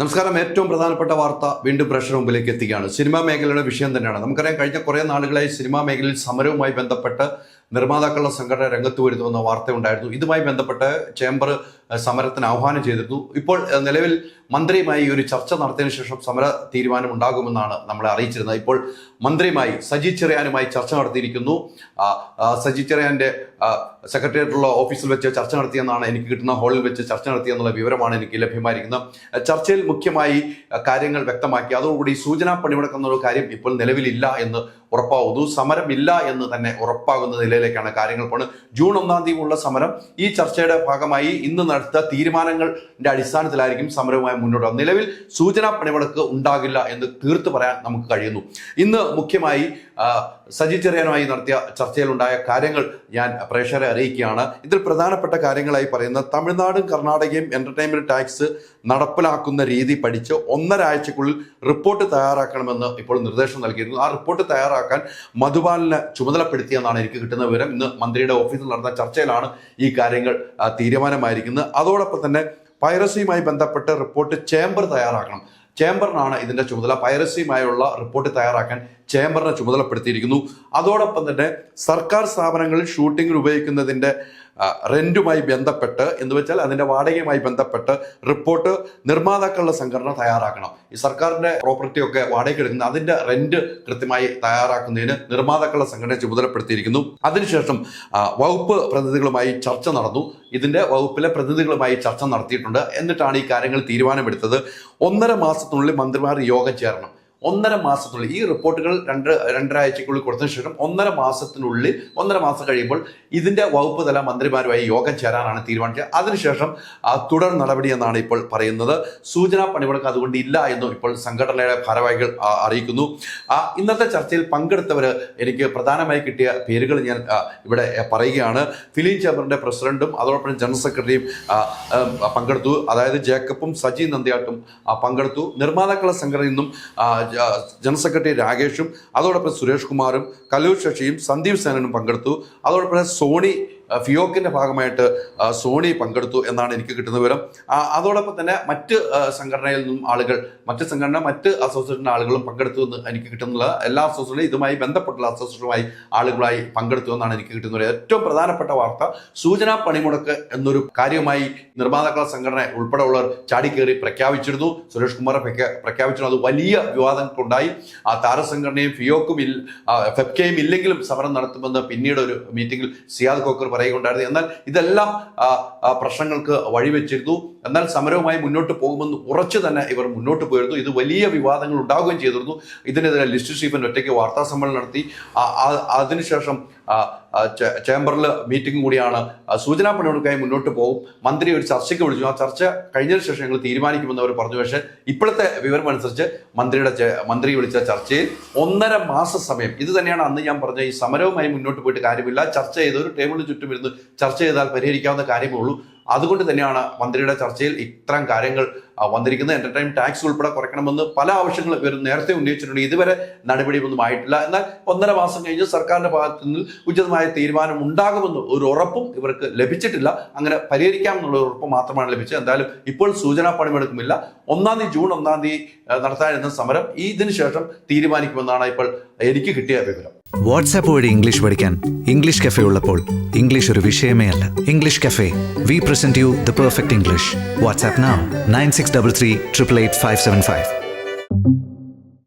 നമസ്കാരം. ഏറ്റവും പ്രധാനപ്പെട്ട വാർത്ത വീണ്ടും പ്രഷർ മുമ്പിലേക്ക് എത്തിക്കുകയാണ്. സിനിമാ മേഖലയുടെ വിഷയം തന്നെയാണ്. നമുക്കറിയാം കഴിഞ്ഞ കുറേ നാളുകളായി സിനിമാ മേഖലയിൽ സമരവുമായി ബന്ധപ്പെട്ട് നിർമ്മാതാക്കളുടെ സംഘടന രംഗത്ത് വരുന്നുവെന്ന വാർത്ത ഉണ്ടായിരുന്നു ഇതുമായി ബന്ധപ്പെട്ട് ചേംബർ സമരത്തിന് ആഹ്വാനം ചെയ്തിരുന്നു. ഇപ്പോൾ നിലവിൽ മന്ത്രിയുമായി ഒരു ചർച്ച നടത്തിയതിനു ശേഷം സമര തീരുമാനം ഉണ്ടാകുമെന്നാണ് നമ്മളെ അറിയിച്ചിരുന്നത്. ഇപ്പോൾ മന്ത്രിയുമായി സജി ചെറിയാനുമായി ചർച്ച നടത്തിയിരിക്കുന്നു. സജി ചെറിയാന്റെ സെക്രട്ടേറിയറ്റുള്ള ഓഫീസിൽ വെച്ച് ചർച്ച നടത്തിയെന്നാണ് എനിക്ക് കിട്ടുന്ന ഹാളിൽ വെച്ച് ചർച്ച നടത്തിയെന്നുള്ള വിവരമാണ് എനിക്ക് ലഭ്യമായിരിക്കുന്നത്. ചർച്ചയിൽ മുഖ്യമായി കാര്യങ്ങൾ വ്യക്തമാക്കി. അതോടുകൂടി സൂചനാ പണിമുടക്കുന്ന ഒരു കാര്യം ഇപ്പോൾ നിലവിലില്ല എന്ന് ഉറപ്പാവുന്നു സമരമില്ല എന്ന് തന്നെ ഉറപ്പാകുന്ന നിലയിലേക്കാണ് കാര്യങ്ങൾ പോകുന്നത് ജൂൺ ഒന്നാം തീയതി ഉള്ള സമരം. ഈ ചർച്ചയുടെ ഭാഗമായി ഇന്ന് നടത്ത തീരുമാനങ്ങളുടെ അടിസ്ഥാനത്തിലായിരിക്കും സമരവുമായി മുന്നോട്ട് നിലവിൽ സൂചനാ പണിമുടക്ക് ഉണ്ടാകില്ല എന്ന് തീർത്തു പറയാൻ നമുക്ക് കഴിയുന്നു. ഇന്ന് മുഖ്യമായി സജി ചെറിയാനുമായി നടത്തിയ ചർച്ചയിലുണ്ടായ കാര്യങ്ങൾ ഞാൻ പ്രേക്ഷകരെ അറിയിക്കുകയാണ്. ഇതിൽ പ്രധാനപ്പെട്ട കാര്യങ്ങളായി പറയുന്ന തമിഴ്നാടും കർണാടകയും എന്റർടൈൻമെന്റ് ടാക്സ് നടപ്പിലാക്കുന്ന രീതി പഠിച്ച് ഒന്നര ആഴ്ചക്കുള്ളിൽ റിപ്പോർട്ട് തയ്യാറാക്കണമെന്ന് ഇപ്പോൾ നിർദ്ദേശം നൽകിയിരുന്നു. ആ റിപ്പോർട്ട് തയ്യാറാക്കാൻ മധുപാലിനെ ചുമതലപ്പെടുത്തിയെന്നാണ് എനിക്ക് കിട്ടുന്ന വിവരം. ഇന്ന് മന്ത്രിയുടെ ഓഫീസിൽ നടന്ന ചർച്ചയിലാണ് ഈ കാര്യങ്ങൾ തീരുമാനമായിരിക്കുന്നത്. അതോടൊപ്പം തന്നെ പൈറസിയുമായി ബന്ധപ്പെട്ട് റിപ്പോർട്ട് ചേംബർ തയ്യാറാക്കണം. ചേംബറിനാണ് ഇതിന്റെ ചുമതല. പൈറസിയുമായുള്ള റിപ്പോർട്ട് തയ്യാറാക്കാൻ ചേംബറിനെ ചുമതലപ്പെടുത്തിയിരിക്കുന്നു. അതോടൊപ്പം തന്നെ സർക്കാർ സ്ഥാപനങ്ങളിൽ ഷൂട്ടിങ്ങിൽ ഉപയോഗിക്കുന്നതിന്റെ ആ, റെന്റുമായി ബന്ധപ്പെട്ട് എന്ന് വെച്ചാൽ അതിന്റെ വാടകയുമായി ബന്ധപ്പെട്ട് റിപ്പോർട്ട് നിർമ്മാതാക്കളുടെ സംഘടന തയ്യാറാക്കണം. ഈ സർക്കാരിന്റെ പ്രോപ്പർട്ടിയൊക്കെ വാടകയ്ക്ക് എടുക്കുന്ന അതിന്റെ റെന്റ് കൃത്യമായി തയ്യാറാക്കുന്നതിന് നിർമ്മാതാക്കളുടെ സംഘടന ചുമതലപ്പെടുത്തിയിരിക്കുന്നു. അതിനുശേഷം വകുപ്പ് പ്രതിനിധികളുമായി ചർച്ച നടന്നു. ഇതിന്റെ വകുപ്പിലെ പ്രതിനിധികളുമായി ചർച്ച നടത്തിയിട്ടുണ്ട്. എന്നിട്ടാണ് ഈ കാര്യങ്ങൾ തീരുമാനമെടുത്തത്. ഒന്നര മാസത്തിനുള്ളിൽ മന്ത്രിമാർ യോഗം ചേരണം. ഒന്നര മാസത്തിനുള്ളിൽ ഈ റിപ്പോർട്ടുകൾ രണ്ട് രണ്ടര കൊടുത്തതിനു ശേഷം ഒന്നര മാസത്തിനുള്ളിൽ ഒന്നര മാസം കഴിയുമ്പോൾ ഇതിന്റെ വകുപ്പ് തല മന്ത്രിമാരുമായി യോഗം ചേരാനാണ് തീരുമാനിച്ചത്. അതിനുശേഷം തുടർ നടപടി എന്നാണ് ഇപ്പോൾ പറയുന്നത്. സൂചനാ പണിമുടക്ക് അതുകൊണ്ട് ഇല്ല എന്നും ഇപ്പോൾ സംഘടനയുടെ ഭാരവാഹികൾ അറിയിക്കുന്നു. ഇന്നത്തെ ചർച്ചയിൽ പങ്കെടുത്തവർ എനിക്ക് പ്രധാനമായി കിട്ടിയ പേരുകൾ ഞാൻ ഇവിടെ പറയുകയാണ്. ഫിലിൻ ചേംബറിന്റെ പ്രസിഡന്റും അതോടൊപ്പം ജനറൽ സെക്രട്ടറിയും പങ്കെടുത്തു. അതായത് ജേക്കബും സജി നന്ദിയാട്ടും പങ്കെടുത്തു. നിർമ്മാതാക്കളുടെ സംഘടനയിൽ നിന്നും ജനറൽ സെക്രട്ടറി രാകേഷും അതോടൊപ്പം സുരേഷ് കുമാറും കല്ലൂർ ശശിയും സന്ദീപ് സേനനും പങ്കെടുത്തു. അതോടൊപ്പം സോണി ഫിയോക്കിന്റെ ഭാഗമായിട്ട് സോണി പങ്കെടുത്തു എന്നാണ് എനിക്ക് കിട്ടുന്ന വിവരം. അതോടൊപ്പം തന്നെ മറ്റ് സംഘടനയിൽ നിന്നും ആളുകൾ മറ്റ് സംഘടന മറ്റ് അസോസിയേഷൻ ആളുകളും പങ്കെടുത്തു എന്ന് എനിക്ക് കിട്ടുന്നത് എല്ലാ അസോസിയേഷനും ഇതുമായി ബന്ധപ്പെട്ടുള്ള അസോസിയേഷനുമായി ആളുകളായി പങ്കെടുത്തു എന്നാണ് എനിക്ക് കിട്ടുന്നത് ഏറ്റവും പ്രധാനപ്പെട്ട വാർത്ത സൂചനാ പണിമുടക്ക് എന്നൊരു കാര്യമായി നിർമ്മാതാക്കളുടെ സംഘടന ഉൾപ്പെടെയുള്ളവർ ചാടിക്കേറി പ്രഖ്യാപിച്ചിരുന്നു. സുരേഷ് കുമാർ പ്രഖ്യാ- പ്രഖ്യാപിച്ചിരുന്നു. അത് വലിയ വിവാദങ്ങൾക്കുണ്ടായി. ആ താരസംഘടനയും ഫിയോക്കും ഫെപ്കയും ഇല്ലെങ്കിലും സമരം നടത്തുമെന്ന് പിന്നീട് ഒരു മീറ്റിംഗിൽ സിയാദ് കോക്കർ പറയുകയുണ്ടായിരുന്നു. എന്നാൽ ഇതെല്ലാം പ്രശ്നങ്ങൾക്ക് വഴിവെച്ചിരുന്നു. എന്നാൽ സമരവുമായി മുന്നോട്ട് പോകുമെന്ന് ഉറച്ചു തന്നെ ഇവർ മുന്നോട്ട് പോയിരുന്നു. ഇത് വലിയ വിവാദങ്ങൾ ഉണ്ടാവുകയും ചെയ്തിരുന്നു. ഇതിനെതിരെ ലിസ്റ്റ് സ്റ്റീഫൻ ഒറ്റയ്ക്ക് വാർത്താ സമ്മേളനം നടത്തി. അതിനുശേഷം ചേംബറിൽ മീറ്റിംഗ് കൂടിയാണ്. സൂചനാ പണിമുടക്കായി മുന്നോട്ട് പോകും. മന്ത്രി ഒരു ചർച്ചയ്ക്ക് വിളിച്ചു. ആ ചർച്ച കഴിഞ്ഞതിന് ശേഷം ഞങ്ങൾ തീരുമാനിക്കുമെന്ന് അവർ പറഞ്ഞു. പക്ഷേ ഇപ്പോഴത്തെ വിവരമനുസരിച്ച് മന്ത്രിയുടെ മന്ത്രി വിളിച്ച ചർച്ചയിൽ ഒന്നര മാസ സമയം. ഇത് തന്നെയാണ് അന്ന് ഞാൻ പറഞ്ഞ ഈ സമരവുമായി മുന്നോട്ട് പോയിട്ട് കാര്യമില്ല. ചർച്ച ചെയ്ത് ഒരു ടേബിളിന് ചുറ്റും ഇരുന്ന് ചർച്ച ചെയ്താൽ പരിഹരിക്കാവുന്ന കാര്യമേ ഉള്ളൂ. അതുകൊണ്ട് തന്നെയാണ് മന്ത്രിയുടെ ചർച്ചയിൽ ഇത്തരം കാര്യങ്ങൾ വന്നിരിക്കുന്നത് എന്റർടൈൻ ടാക്സ് ഉൾപ്പെടെ കുറയ്ക്കണമെന്ന് പല ആവശ്യങ്ങളും ഇവർ നേരത്തെ ഉന്നയിച്ചിട്ടുണ്ട്. ഇതുവരെ നടപടിയൊന്നും ആയിട്ടില്ല. എന്നാൽ ഒന്നര മാസം കഴിഞ്ഞ് സർക്കാരിന്റെ ഭാഗത്തു നിന്ന് ഉചിതമായ തീരുമാനം ഉണ്ടാകുമെന്ന് ഒരു ഉറപ്പും ഇവർക്ക് ലഭിച്ചിട്ടില്ല. അങ്ങനെ പരിഹരിക്കാം എന്നുള്ള ഉറപ്പ് മാത്രമാണ് ലഭിച്ചത്. എന്തായാലും ഇപ്പോൾ സൂചനാ പണിമെടുക്കുമില്ല ഒന്നാം തീയതി ജൂൺ ഒന്നാം തീയതി നടത്താനിരുന്ന സമരം ഇതിനു ശേഷം തീരുമാനിക്കുമെന്നാണ് ഇപ്പോൾ എനിക്ക് കിട്ടിയ വിവരം. വാട്സാപ്പ് വഴി ഇംഗ്ലീഷ് പഠിക്കാൻ ഇംഗ്ലീഷ് കഫേ ഉള്ളപ്പോൾ ഇംഗ്ലീഷ് ഒരു വിഷയമേ അല്ല. English cafe. We present you the perfect English WhatsApp nine six double three triple eight five seven five